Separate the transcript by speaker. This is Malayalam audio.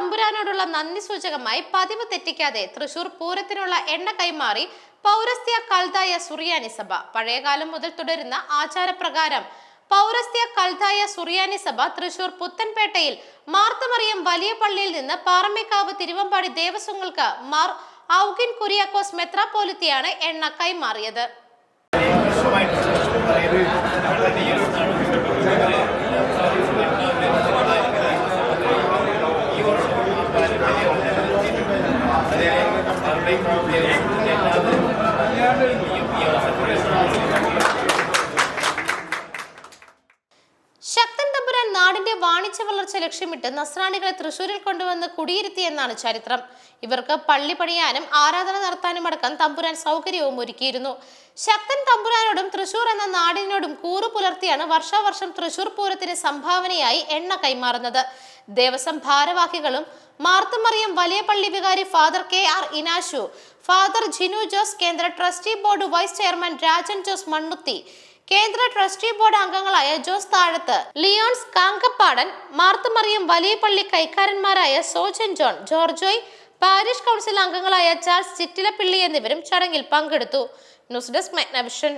Speaker 1: തമ്പുരാനോടുള്ള നന്ദി സൂചകമായി പതിവ് തെറ്റിക്കാതെ തൃശൂർ പൂരത്തിനുള്ള എണ്ണ കൈമാറി പൗരസ്ത്യ കൽതായ സുറിയാനി സഭ. പഴയകാലം മുതൽ തുടരുന്ന ആചാരപ്രകാരം പൗരസ്ത്യ കൽതായ സുറിയാനി സഭ തൃശൂർ പുത്തൻപേട്ടയിൽ മാർത്തമറിയം വലിയ പള്ളിയിൽ നിന്ന് പാറമേക്കാവ് തിരുവമ്പാടി ദേവസ്വങ്ങൾക്ക് മാർ ഔഗിൻ കുര്യാക്കോസ് മെത്രാപ്പോലിത്തിയാണ് എണ്ണ കൈമാറിയത്. ശക്തൻ തമ്പുരാൻ നാടിന്റെ വാണിജ്യ വളർച്ച ലക്ഷ്യമിട്ട് നസ്രാണികളെ തൃശൂരിൽ കൊണ്ടുവന്ന് കുടിയിരുത്തിയെന്നാണ് ചരിത്രം. ഇവർക്ക് പള്ളി പണിയാനും ആരാധന നടത്താനും അടക്കം തമ്പുരാൻ സൗകര്യവും ഒരുക്കിയിരുന്നു. ശക്തൻ തമ്പുരാനോടും തൃശൂർ എന്ന നാടിനോടും കൂറു പുലർത്തിയാണ് വർഷാവർഷം തൃശൂർ പൂരത്തിന് സംഭാവനയായി എണ്ണ കൈമാറുന്നത്. ദേവസ്വം ഭാരവാഹികളും മാർത്തമറിയം വലിയ പള്ളി വികാരി father K R Inashu father Jinu Jose കേന്ദ്ര trustee board vice chairman Rajan Jose Mannuthy കേന്ദ്ര ട്രസ്റ്റി ബോർഡ് അംഗങ്ങളായ ജോസ് താഴത്ത് ലിയോൺസ് കാങ്കപ്പാടൻ മാർത്തമറിയം വലിയ പള്ളി കൈക്കാരന്മാരായ സോജൻ ജോൺ ജോർജോയ് പാരിഷ് കൗൺസിൽ അംഗങ്ങളായ ചാൾസ് ചിറ്റിലപ്പിള്ളി എന്നിവരും ചടങ്ങിൽ പങ്കെടുത്തു. News desk Magnavision.